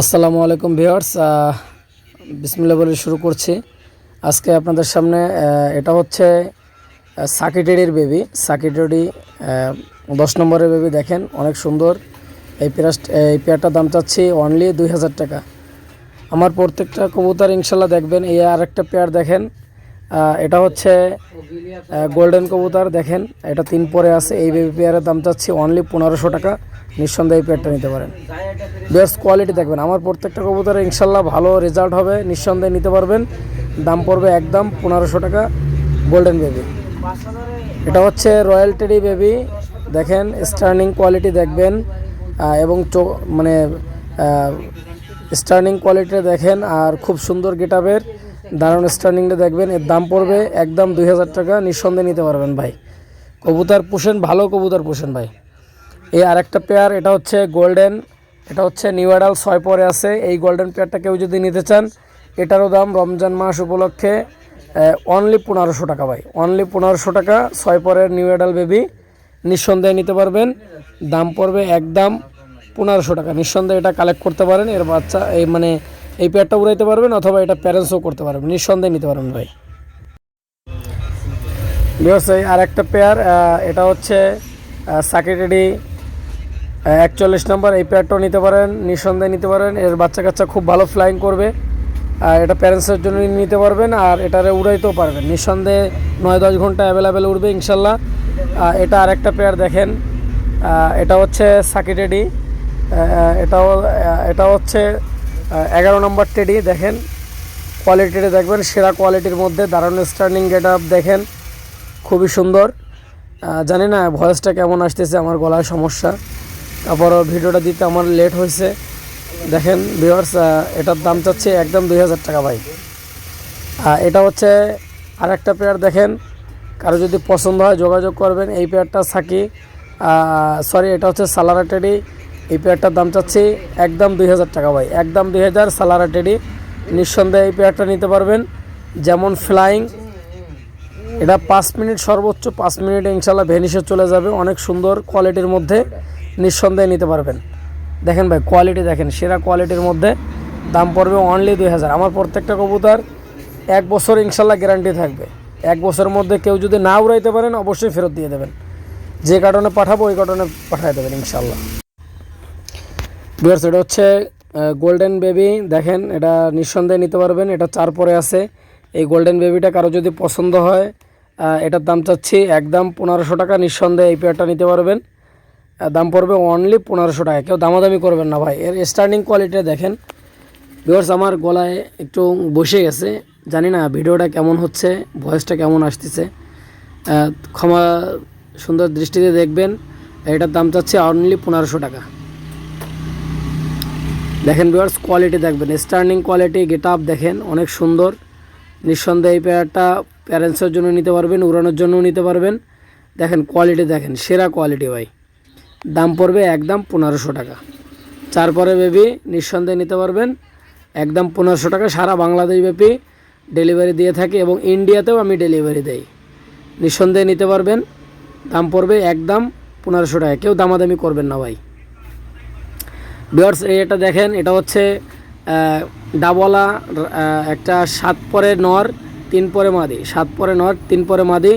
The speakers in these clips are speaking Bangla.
আসসালামু আলাইকুম ভিওয়ার্স বিসমিল্লা বলে শুরু করছি। আজকে আপনাদের সামনে এটা হচ্ছে সাকিটেরির বেবি। সাকিটেরি দশ নম্বরের বেবি দেখেন, অনেক সুন্দর। এই পেয়ার এই পেয়ারটার দাম চাচ্ছি অনলি দুই হাজার টাকা। আমার প্রত্যেকটা কবুতার ইনশাল্লাহ দেখবেন, এই আর একটা পেয়ার দেখেন। এটা হচ্ছে গোল্ডেন কবুতর দেখেন, এটা তিন পরে আছে, এই বেবি পেয়ারের দাম চাচ্ছি অনলি পনেরোশো টাকা, নিঃসন্দেহে পেয়ারটা নিতে পারেন। বেস্ট কোয়ালিটি দেখবেন, আমার প্রত্যেকটা কবুতরে ইনশাল্লাহ ভালো রেজাল্ট হবে, নিঃসন্দেহে নিতে পারবেন। দাম পড়বে একদম পনেরোশো টাকা গোল্ডেন বেবি এটা হচ্ছে রয়্যাল টেডি বেবি দেখেন স্টার্নিং কোয়ালিটি দেখবেন এবং চো মানে স্টার্নিং কোয়ালিটিটা দেখেন, আর খুব সুন্দর গেটাবের দারুণ স্টার্নিংটা দেখবেন, এর দাম পড়বে একদম দুই হাজার টাকা, নিঃসন্দেহে নিতে পারবেন ভাই। কবুতর পোষেন, ভালো কবুতর পোষেন ভাই। এই আরেকটা পেয়ার এটা হচ্ছে গোল্ডেন এটা হচ্ছে নিউ অ্যাডাল ছয় পরে আছে। এই গোল্ডেন পেয়ারটা কেউ যদি নিতে চান, এটারও দাম রমজান মাস উপলক্ষে অনলি পনেরোশো টাকা ভাই। অনলি পনেরোশো টাকা, ছয় পরের নিউ অ্যাডাল বেবি নিঃসন্দেহে নিতে পারবেন। দাম পড়বে একদম পনেরোশো টাকা, নিঃসন্দেহে এটা কালেক্ট করতে পারেন। এর বাচ্চা, এই মানে এই পেয়ারটা উড়াইতে পারবেন অথবা এটা প্যারেন্টসও করতে পারবেন। নিঃসন্দেহে নিতে পারবেন ভাই। ব্যবসায়ী আর একটা পেয়ার এটা হচ্ছে সাকিটেডি একচল্লিশ নম্বর এই পেয়ারটাও নিতে পারেন, নিঃসন্দেহে নিতে পারেন। এর বাচ্চা কাচ্চা খুব ভালো ফ্লাইং করবে। আর এটা প্যারেন্টসের জন্য নিতে পারবেন, আর এটারে উড়াইতেও পারবেন। নিঃসন্দেহে নয় দশ ঘণ্টা অ্যাভেলেবেল উঠবে ইনশাল্লাহ। এটা আরেকটা পেয়ার দেখেন। এটা হচ্ছে সাকিটেডি এটাও এটা হচ্ছে এগারো নম্বর টেডি, দেখেন কোয়ালিটিটা দেখবেন, সেরা কোয়ালিটির মধ্যে দারুণ স্টার্নিং গেট আপ দেখেন, খুবই সুন্দর। জানি না ভয়েসটা কেমন আসতেছে, আমার গলায় সমস্যা। তারপরও ভিডিওটা দিতে আমার লেট হয়েছে। দেখেন ভিউয়ার্স এটার দাম চাচ্ছে একদম দুই হাজার টাকা ভাই। এটা হচ্ছে আর একটা পেয়ার দেখেন, কারও যদি পছন্দ হয় যোগাযোগ করবেন। এই পেয়ারটা সাকি সরি এটা হচ্ছে সালারা টেডি। এই পেয়ারটার দাম চাচ্ছি একদম দুই হাজার টাকা ভাই, একদম দুই হাজার সালারা টেডি। নিঃসন্দেহে এই পেয়ারটা নিতে পারবেন, যেমন ফ্লাইং। এটা পাঁচ মিনিট সর্বোচ্চ, পাঁচ মিনিটে ইনশাল্লাহ ভেনিসে চলে যাবে, অনেক সুন্দর কোয়ালিটির মধ্যে নিঃসন্দেহে নিতে পারবেন। দেখেন ভাই, কোয়ালিটি দেখেন, সেরা কোয়ালিটির মধ্যে দাম পড়বে অনলি দুই হাজার। আমার প্রত্যেকটা কবুতর এক বছর ইনশাল্লাহ গ্যারান্টি থাকবে। এক বছরের মধ্যে কেউ যদি না উড়াইতে পারেন, অবশ্যই ফেরত দিয়ে দেবেন। যে কারণে পাঠাবো, ওই কারণে পাঠিয়ে দেবেন ইনশাল্লাহ। বিয়ার্স এটা হচ্ছে গোল্ডেন বেবি দেখেন, এটা নিঃসন্দেহে নিতে পারবেন। এটা চার পরে আছে। এই গোল্ডেন বেবিটা কারও যদি পছন্দ হয় এটার দাম চাচ্ছি একদম পনেরোশো টাকা। নিঃসন্দেহে এই পেয়ারটা নিতে পারবেন। দাম পড়বে অনলি পনেরোশো টাকা। কেউ দামাদামি করবেন না ভাই। এর স্টার্টিং কোয়ালিটিটা দেখেন। ভিউয়ার্স আমার গলায় একটু বসে গেছে। জানি না ভিডিওটা কেমন হচ্ছে ভয়েসটা কেমন আসতেছে। ক্ষমা সুন্দর দৃষ্টিতে দেখবেন। এটার দাম চাচ্ছে অনলি পনেরোশো টাকা। দেখেন ভিউয়ার্স কোয়ালিটি দেখবেন। স্টার্নিং কোয়ালিটি গেট আপ দেখেন, অনেক সুন্দর। নিঃসন্দেহে এই পেয়ারটা প্যারেন্টসের জন্য নিতে পারবেন, উড়ানোর জন্যও নিতে পারবেন। দেখেন কোয়ালিটি দেখেন, সেরা কোয়ালিটি ভাই। দাম পড়বে একদম পনেরোশো টাকা। চার পরে বেবি নিঃসন্দেহে নিতে পারবেন, একদম পনেরোশো টাকা। সারা বাংলাদেশ ব্যাপী ডেলিভারি দিয়ে থাকি এবং ইন্ডিয়াতেও আমি ডেলিভারি দেই। নিঃসন্দেহে নিতে পারবেন, দাম পড়বে একদম পনেরোশো টাকা। কেউ দামাদামি করবেন না ভাই। বিয়ার্স এটা দেখেন, এটা হচ্ছে ডাবলা একটা সাত পরে নর, তিন পরে মাদি। সাত পরে নর, তিন পরে মাদি।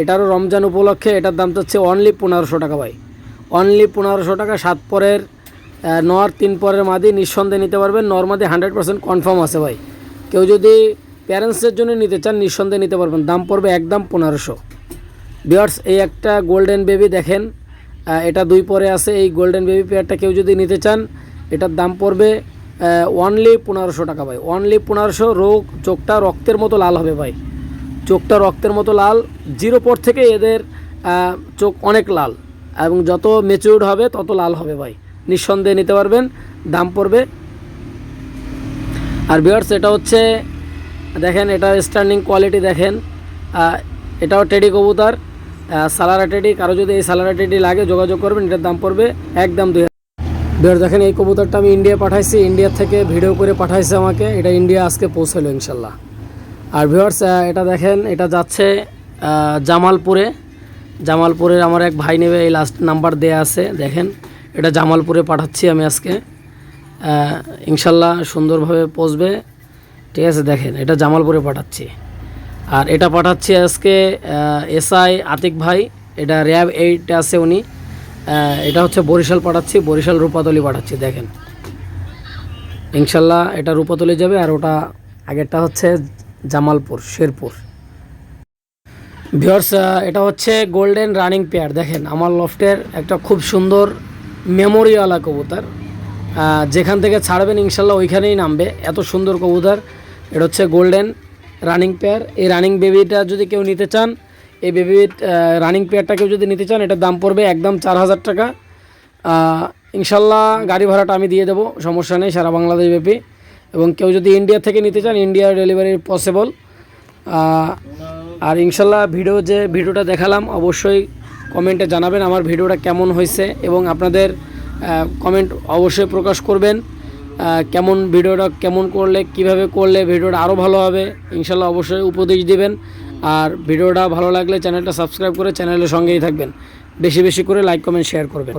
এটারও রমজান উপলক্ষে এটার দাম হচ্ছে অনলি পনেরোশো টাকা ভাই। অনলি পনেরোশো টাকা, সাত পরের নর, তিন পরের মাদি নিঃসন্দেহে নিতে পারবেন। নর মাদি হান্ড্রেড পার্সেন্ট কনফার্ম আছে ভাই। কেউ যদি প্যারেন্টসের জন্য নিতে চান, নিঃসন্দেহে নিতে পারবেন। দাম পড়বে একদম পনেরোশো। বিয়ার্স এই একটা গোল্ডেন বেবি দেখেন এটা দুই পরে আছে। এই গোল্ডেন বেবি পেয়ারটা কেউ যদি নিতে চান, এটার দাম পড়বে অনলি পনেরোশো টাকা ভাই। অনলি পনেরোশো, রোগ, চোখটা রক্তের মতো লাল হবে ভাই। চোখটা রক্তের মতো লাল। জিরো পর থেকে এদের চোখ অনেক লাল। এবং যত মেচিউর্ড হবে, তত লাল হবে ভাই। নিঃসন্দেহে নিতে পারবেন। দাম পড়বে। আর বিয়ার্স এটা হচ্ছে, দেখেন এটা স্ট্যান্ডিং কোয়ালিটি দেখেন। এটাও টেডি কবুতর। আহ, সালারা টেডি কারও যদি এই সালারা টেডি লাগে যোগাযোগ করবেন এটার দাম পড়বে একদম দুই বিয়ার দেখেন এই কবুতরটা আমি ইন্ডিয়া পাঠাইছি ইন্ডিয়া থেকে ভিডিও করে পাঠাইছে আমাকে এটা ইন্ডিয়া আজকে পৌঁছালো ইনশাল্লাহ। আর ভিউয়ার্স এটা দেখেন এটা যাচ্ছে জামালপুরে। জামালপুরের আমার এক ভাই নেবে এই লাস্ট নাম্বার দেয়া আছে দেখেন। এটা জামালপুরে পাঠাচ্ছি আমি আজকে। ইনশাল্লাহ সুন্দরভাবে পৌঁছবে। ঠিক আছে দেখেন এটা জামালপুরে পাঠাচ্ছি। আর এটা পাঠাচ্ছি আজকে এসআই আতিক ভাই। এটা র্যাব এইট আছে উনি। এটা হচ্ছে বরিশাল পাঠাচ্ছি, বরিশাল রূপাতলি পাঠাচ্ছি, দেখেন। ইনশাল্লাহ এটা রূপাতলি যাবে আর ওটা আগেরটা হচ্ছে জামালপুর, শেরপুর। ভিওর্স এটা হচ্ছে গোল্ডেন রানিং পেয়ার, দেখেন, আমার লফটের একটা খুব সুন্দর মেমোরিওয়ালা কবুতর। যেখান থেকে ছাড়বেন ইনশাল্লাহ ওইখানেই নামবে। এত সুন্দর কবুতর, এটা হচ্ছে গোল্ডেন রানিং পেয়ার এই রানিং বেবিটা যদি কেউ নিতে চান, এই বেবি রানিং পেয়ারটা কেউ যদি নিতে চান, এটার দাম পড়বে একদম চার হাজার টাকা। ইনশাল্লাহ গাড়ি ভাড়াটা আমি দিয়ে দেবো, সমস্যা নেই, সারা বাংলাদেশ ব্যাপী। এবং কেউ যদি ইন্ডিয়া থেকে নিতে চান ইন্ডিয়ার ডেলিভারি পসিবল আর ইনশাল্লাহ ভিডিও যে ভিডিওটা দেখালাম, অবশ্যই কমেন্টে জানাবেন আমার ভিডিওটা কেমন হয়েছে এবং আপনাদের কমেন্ট অবশ্যই প্রকাশ করবেন। কেমন ভিডিওটা কেমন করলে, কীভাবে করলে ভিডিওটা আরও ভালো হবে, ইনশাল্লাহ অবশ্যই উপদেশ দেবেন। আর ভিডিওটা ভালো লাগলে চ্যানেলটা সাবস্ক্রাইব করে চ্যানেলের সঙ্গেই থাকবেন। বেশি বেশি করে লাইক, কমেন্ট শেয়ার করবেন।